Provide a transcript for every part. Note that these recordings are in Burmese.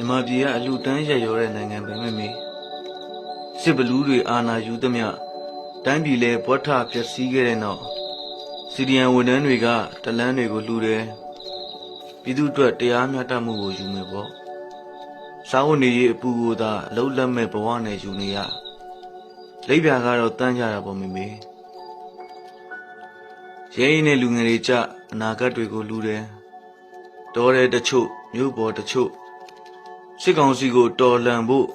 မြန်မာပြည်ကအလူတန်းရက်ရောတဲ့နိုင်ငံပဲမေမေစစ်ဘလူးတွေအာဏာယူသမျှတိုင်းပြည်လဲဘွက်ထပျက်စီးခဲ့တဲ့နောက်စီဒီယန်ဝန်ထမ်းတွေကတလန်းတွေကိုလှူတယ်ပြည်သူ့အတွက်တရားမျှတမှုကိုယူမယ်ပေါ့စားဝတ်နေရေးအပူကိုသာအလုံးလက်မဲ့ဘဝနဲ့ယူနေရလိပ်ပြာကတော့တန်းကြတာပေါ့မေမေရဲရင်နဲ့လူငယ်တွေကြအနာဂတ်တွေကိုလှူတယ်တော်တဲ့တချို့မြို့ပေါ်တချို့ စစ်ကောင်စီကိုတော်လှန်ဖို့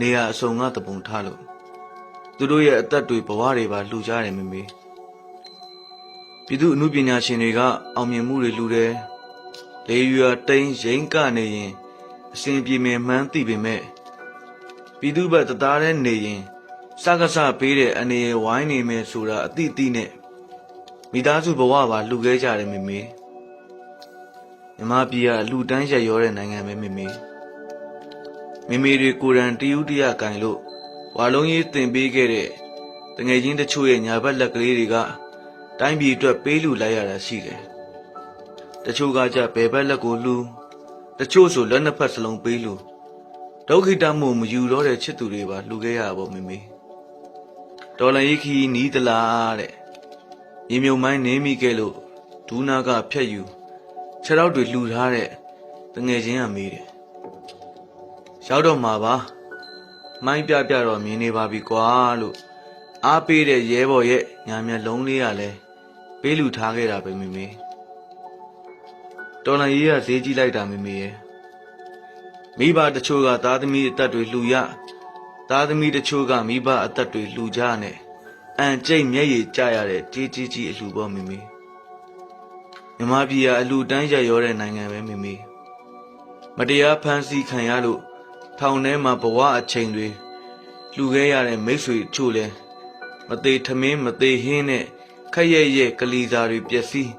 နေရာအစုံကတပုံထားလို့သူတို့ရဲ့အသက်တွေဘဝတွေပါလှူကြတယ်မမေပြည်သူအမှုပညာရှင်တွေကအောင်မြင်မှုတွေလှူတယ်လေရွာတိန်ရင်ကနေရင်အစဉ်ပြေမယ်မှန်းသိပေမဲ့ပြည်သူဘက်တသားတဲ့နေရင်စကားစပေးတဲ့အနေရဝိုင်းနေမယ်ဆိုတာအတိအတိနဲ့မိသားစုဘဝပါလှူခဲ့ကြတယ်မမေမြမပြည်ကလူတန်းရက်ရောတဲ့နိုင်ငံပဲမမေ မိမိတွေကိုယ်တိုင်တယူတရကင်လို့ဝါလုံးကြီးတင်ပေးခဲ့တဲ့တငယ်ချင်းတချို့ရဲ့ညာဘက်လက်ကလေးတွေကတိုင်းပြည်အတွက်ပေးလူလိုက်ရတာရှိတယ်။တချို့ကကြဘယ်ဘက်လက်ကိုလှူတချို့ဆိုလက်နှစ်ဖက်စလုံးပေးလူဒုက္ခိတမှုမယူတော့တဲ့ချစ်သူတွေပါလှူခဲ့ရပါမိမိ။ဒေါ်လာရိခီနီးတလားတဲ့။မြေမြုံမိုင်းနေမိခဲ့လို့ဒူးနာကဖြတ်ယူခြေထောက်တွေလှူထားတဲ့တငယ်ချင်းကမေးတယ် ရောက်တော့မှာပါမိုင်းပြပြတော့မြင်နေပါပြီကွာလို့အားပေးတဲ့ရဲဘော်ရဲ့ညာမျက်လုံးလေးကလည်းပေးလူထားခဲ့တာပဲမိမေတော်လန်ကြီးကဈေးကြီးလိုက်တာမိမေရဲ့မိဘတချို့ကသားသမီးအသက်တွေလှူရသားသမီးတချို့ကမိဘအသက်တွေလှူကြနဲ့အန်ကျိတ်မျက်ရည်ကျရတဲ့ကြီးကြီးကြီးအလှူပေါ့မိမေမြမပြည်ကအလှူတန်းရရောတဲ့နိုင်ငံပဲမိမေမတရားဖန်ဆီးခံရလို့ ထောင်ထဲမှာဘဝအချိန်တွေလှူခဲ့ရတဲ့မိတ်ဆွေချို့လဲမသေးထမင်းမသေးဟင်းနဲ့ခက်ရက်ရက်ကလီစာတွေပျက်စီး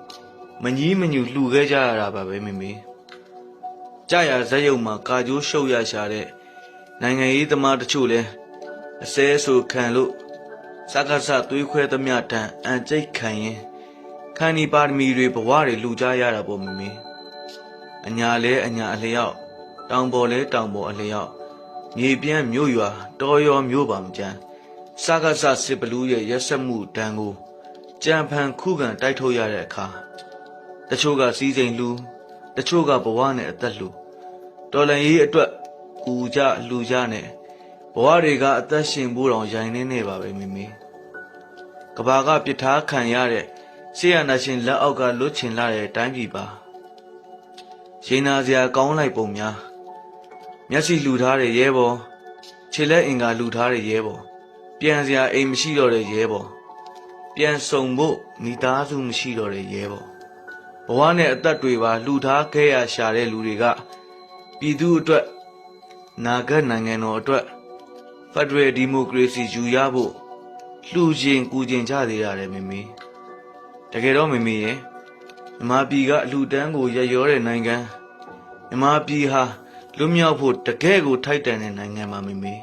မကြီးမညူလှူခဲ့ကြရတာပါပဲမိမိကြာရဇက်ရုံမှာကာကျိုးရှုပ်ရရှာတဲ့နိုင်ငံရေးသမားတချို့လဲအစဲဆိုခံလို့စကားစသွေးခွဲသမျှတန်အန်ကျိတ်ခံရင်ခန္ဒီပါရမီတွေဘဝတွေလှူကြရတာပေါ့မိမိအညာလဲအညာအလျောက် တောင်ပေါ်လဲတောင်ပေါ်အလျောက်မြေပြန့်မြို့ရွာတော်ရောမြို့ပါမကြမ်းစကားစစစ်ဘလူးရဲ့ရက်ဆက်မှုတန်းကိုကြံဖန်ခုခံတိုက်ထုတ်ရတဲ့အခါတချို့ကစီးစိမ်လူတချို့ကဘဝနဲ့အသက်လူတော်လန်ရေးအတွက်ကူကြလူကြနဲ့ဘဝတွေကအသက်ရှင်ဖို့တောင်ရိုင်းနေနေပါပဲမိမိကဘာကပြစ်ထားခံရတဲ့ဆေးရနာရှင်လက်အောက်ကလွတ်ချင်လာတဲ့တိုင်းပြည်ပါရင်နာစရာကောင်းလိုက်ပုံများ မျက်စိလှူထားတဲ့ရဲဘော်ခြေလက်အင်္ကာလှူထားတဲ့ရဲဘော်ပြန်စရာအိမ်မရှိတော့တဲ့ရဲဘော်ပြန်ဆုံဖို့မိသားစုမရှိတော့တဲ့ရဲဘော်ဘဝနဲ့အသက်တွေပါလှူထားခဲ့ရရှာတဲ့လူတွေကပြည်သူအတွက်နာဂတ်နိုင်ငံတော်အတွက်ဖက်ဒရယ်ဒီမိုကရေစီယူရဖို့လှူခြင်းကူခြင်းကြသေးရတယ်မေမေတကယ်တော့မေမေရဲ့မြန်မာပြည်ကအလူတန်းကိုရရောတဲ့နိုင်ငံမြန်မာပြည်ဟာ လွတ်မြောက်ဖို့တကယ့်ကိုထိုက်တန်တဲ့နိုင်ငံပါမေမေ